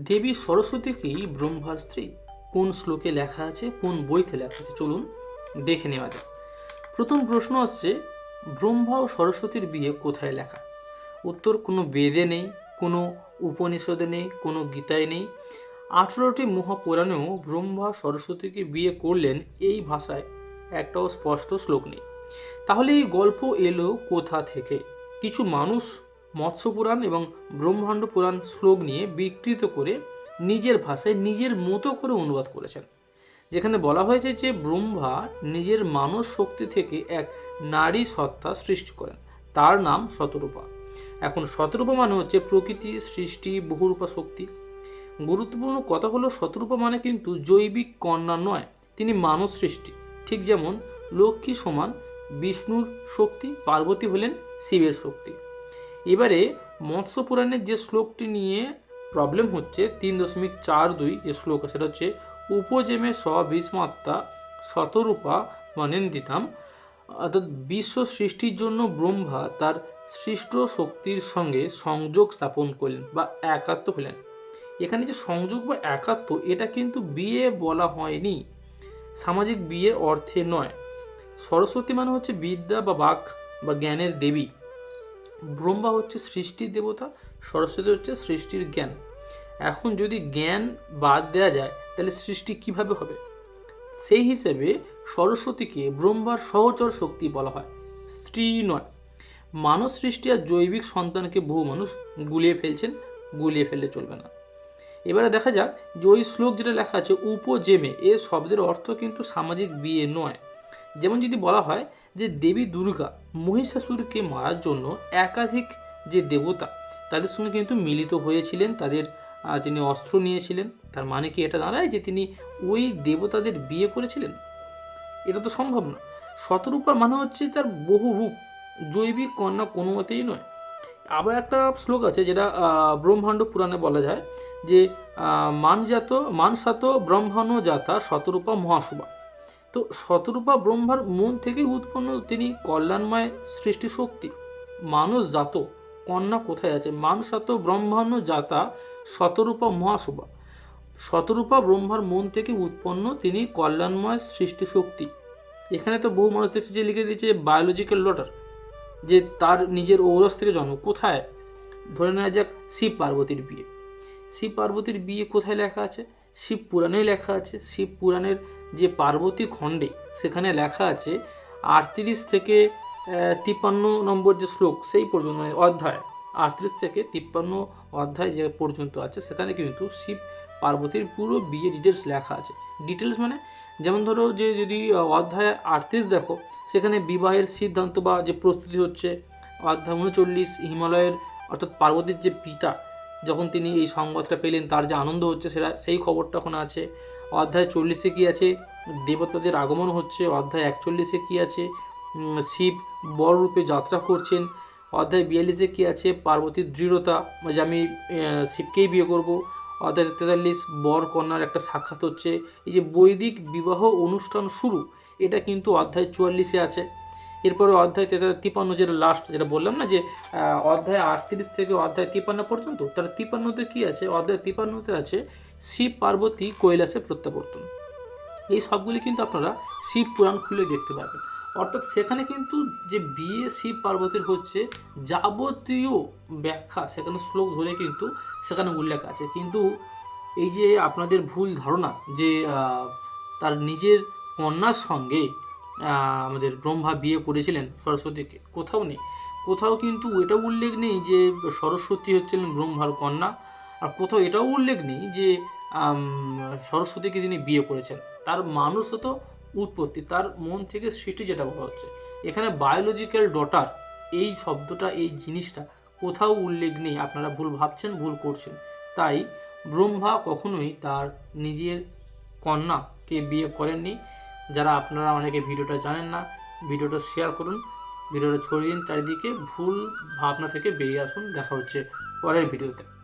দেবী সরস্বতীকেই ব্রহ্মার স্ত্রী। কোন শ্লোকে লেখা আছে, কোন বইতে লেখা আছে, চলুন দেখে নেওয়া যাক। প্রথম প্রশ্ন আসছে, ব্রহ্মা ও সরস্বতীর বিয়ে কোথায় লেখা? উত্তর, কোনো বেদে নেই, কোনো উপনিষদে নেই, কোনো গীতায় নেই। আঠেরোটি মহাপুরাণেও ব্রহ্মা সরস্বতীকে বিয়ে করলেন এই ভাষায়। একটাও স্পষ্ট শ্লোক নেই। তাহলে এই গল্প এলো কোথা থেকে? কিছু মানুষ মৎস্য পুরাণ এবং ব্রহ্মাণ্ড পুরাণ শ্লোক নিয়ে বিকৃত করে নিজের ভাষায় নিজের মতো করে অনুবাদ করেছেন। যেখানে বলা হয়েছে যে ব্রহ্মা নিজের মানস শক্তি থেকে এক নারী সত্তা সৃষ্টি করেন। তার নাম শতরূপা। এখন শতরূপা মানে হচ্ছে প্রকৃতি, সৃষ্টি, বহুরূপা শক্তি। গুরুত্বপূর্ণ কথা হলো শতরূপা মানে কিন্তু জৈবিক কন্যা নয়, তিনি মানব সৃষ্টি। ঠিক যেমন লক্ষ্মী সমান বিষ্ণুর শক্তি, পার্বতী হলেন শিবের শক্তি। এবারে মৎস্য পুরাণের যে শ্লোকটি নিয়ে প্রবলেম হচ্ছে, তিন দশমিক চার দুই যে শ্লোক, সেটা হচ্ছে, উপজেমে স বিস্মাত্তা শতরূপা মনেন্দিতাম। অর্থাৎ বিশ্ব সৃষ্টির জন্য ব্রহ্মা তার সৃষ্ট শক্তির সঙ্গে সংযোগ স্থাপন করলেন বা একাত্ম হলেন। এখানে যে সংযোগ বা একাত্ম, এটা কিন্তু বিয়ে বলা হয়নি। সামাজিক বিয়ের অর্থে নয়। সরস্বতী মানে হচ্ছে বিদ্যা বা বাক বা জ্ঞানের দেবী। ব্রহ্মা হচ্ছে সৃষ্টির দেবতা, সরস্বতী হচ্ছে সৃষ্টির জ্ঞান। এখন যদি জ্ঞান বাদ দেওয়া যায়, তাহলে সৃষ্টি কীভাবে হবে? সেই হিসেবে সরস্বতীকে ব্রহ্মার সহচর শক্তি বলা হয়, স্ত্রী নয়। মানব সৃষ্টি আর জৈবিক সন্তানকে বহু মানুষ গুলিয়ে ফেলছেন, গুলিয়ে ফেললে চলবে না। এবারে দেখা যাক যে ওই শ্লোক যেটা লেখা আছে, উপজেমে এ শব্দের অর্থ কিন্তু সামাজিক বিয়ে নয়। যেমন যদি বলা হয় যে দেবী দুর্গা মহিষাসুরকে মারার জন্য একাধিক যে দেবতা, তাদের সঙ্গে কিন্তু মিলিত হয়েছিলেন, তাদের তিনি অস্ত্র নিয়েছিলেন। তার মানে কি এটা দাঁড়ায় যে তিনি ওই দেবতাদের বিয়ে করেছিলেন? এটা তো সম্ভব না। শতরূপা মানে হচ্ছে তার বহু রূপ, জৈবিক কন্যা কোনো মতেই নয়। আবার একটা শ্লোক আছে যেটা ব্রহ্মাণ্ড পুরাণে বলা যায় যে মানজাত, মানসাত ব্রহ্মাণ্ড জাতা শতরূপা মহাশুভা। তো শতরূপা ব্রহ্মার মন থেকে উৎপন্ন তিনি কল্যাণময় সৃষ্টি শক্তি মানুষ জাত, কন্যা কোথায় আছে? মানুষাত ব্রহ্মাণ্ড জাতা, শতরূপা মহাশুভা। শতরূপা ব্রহ্মার মন থেকে উৎপন্ন তিনি কল্যাণময় সৃষ্টি শক্তি এখানে তো বহু মানুষ দেখছে যে লিখে দিয়েছে বায়োলজিক্যাল লটার যে তার নিজের ঔরস থেকে জন্ম। কোথায়? ধরে নেওয়া যাক শিব পার্বতীর বিয়ে। শিব পার্বতীর বিয়ে কোথায় লেখা আছে? শিব পুরাণে লেখা আছে। শিব পুরাণের যে পার্বতী খণ্ডে সেখানে লেখা আছে আটত্রিশ থেকে তিপ্পান্ন নম্বর যে শ্লোক সেই পর্যন্ত মানে অধ্যায়, আটত্রিশ থেকে তিপ্পান্ন অধ্যায় যে পর্যন্ত আছে, সেখানে কিন্তু শিব পার্বতীর পুরো বিয়ে ডিটেলস লেখা আছে। ডিটেলস মানে যেমন ধরো যে যদি অধ্যায় আটত্রিশ দেখো, সেখানে বিবাহের সিদ্ধান্ত বা যে প্রস্তুতি হচ্ছে, অধ্যায় উনচল্লিশ, হিমালয়ের অর্থাৎ পার্বতীর যে পিতা, যখন তিনি এই সংবাদটা পেলেন, তার যে আনন্দ হচ্ছে, সেটা, সেই খবরটা ওখানে আছে। অধ্যায় চল্লিশে কী আছে? দেবতাদের আগমন হচ্ছে। অধ্যায় একচল্লিশে কী আছে? শিব বড় রূপে যাত্রা করছেন। অধ্যায় বিয়াল্লিশে কী আছে? পার্বতীর দৃঢ়তা, যে আমি শিবকেই বিয়ে করব। অধ্যায় তেতাল্লিশ, বর কন্যার একটা সাক্ষাৎ হচ্ছে। এই যে বৈদিক বিবাহ অনুষ্ঠান শুরু, এটা কিন্তু অধ্যায় চুয়াল্লিশে আছে। এরপরে অধ্যায় তিপান্ন যেটা লাস্ট যেটা বললাম না যে অধ্যায় আটত্রিশ থেকে অধ্যায় তিপান্ন পর্যন্ত, তার তিপান্নতে কী আছে? অধ্যায় তিপান্নতে আছে শিব, পার্বতী, কৈলাসে প্রত্যাবর্তন। এই সবগুলি কিন্তু আপনারা শিব পুরাণ খুলে দেখতে পাবেন। অর্থাৎ সেখানে কিন্তু যে বিয়ে শিব, পার্বতীর হচ্ছে, যাবতীয় ব্যাখ্যা, সেখানে শ্লোক ধরে কিন্তু সেখানে উল্লেখ আছে। কিন্তু এই যে আপনাদের ভুল ধারণা যে তার নিজের কন্যার সঙ্গে আমাদের ব্রহ্মা বিয়ে করেছিলেন সরস্বতীকে। কোথাও নেই। কোথাও কিন্তু এটাও উল্লেখ নেই যে সরস্বতী হচ্ছিলেন ব্রহ্মার কন্যা। আর কোথাও এটাও উল্লেখ নেই যে সরস্বতীকে তিনি বিয়ে করেছেন। তার মানুষত উৎপত্তি, তার মন থেকে সৃষ্টি যেটা বলা হচ্ছে। এখানে বায়োলজিক্যাল ডটার এই শব্দটা, এই জিনিসটা কোথাও উল্লেখ নেই। আপনারা ভুল ভাবছেন, ভুল করছেন। তাই ব্রহ্মা কখনোই তার নিজের কন্যাকে বিয়ে করেননি। যারা আপনারা অনেকে ভিডিওটা জানেন না, ভিডিওটা শেয়ার করুন। ভিডিওটা ছড়িয়ে দিন, চারিদিকে ভুল ভাবনা থেকে বেরিয়ে আসুন। দেখা হচ্ছে পরের ভিডিওতে।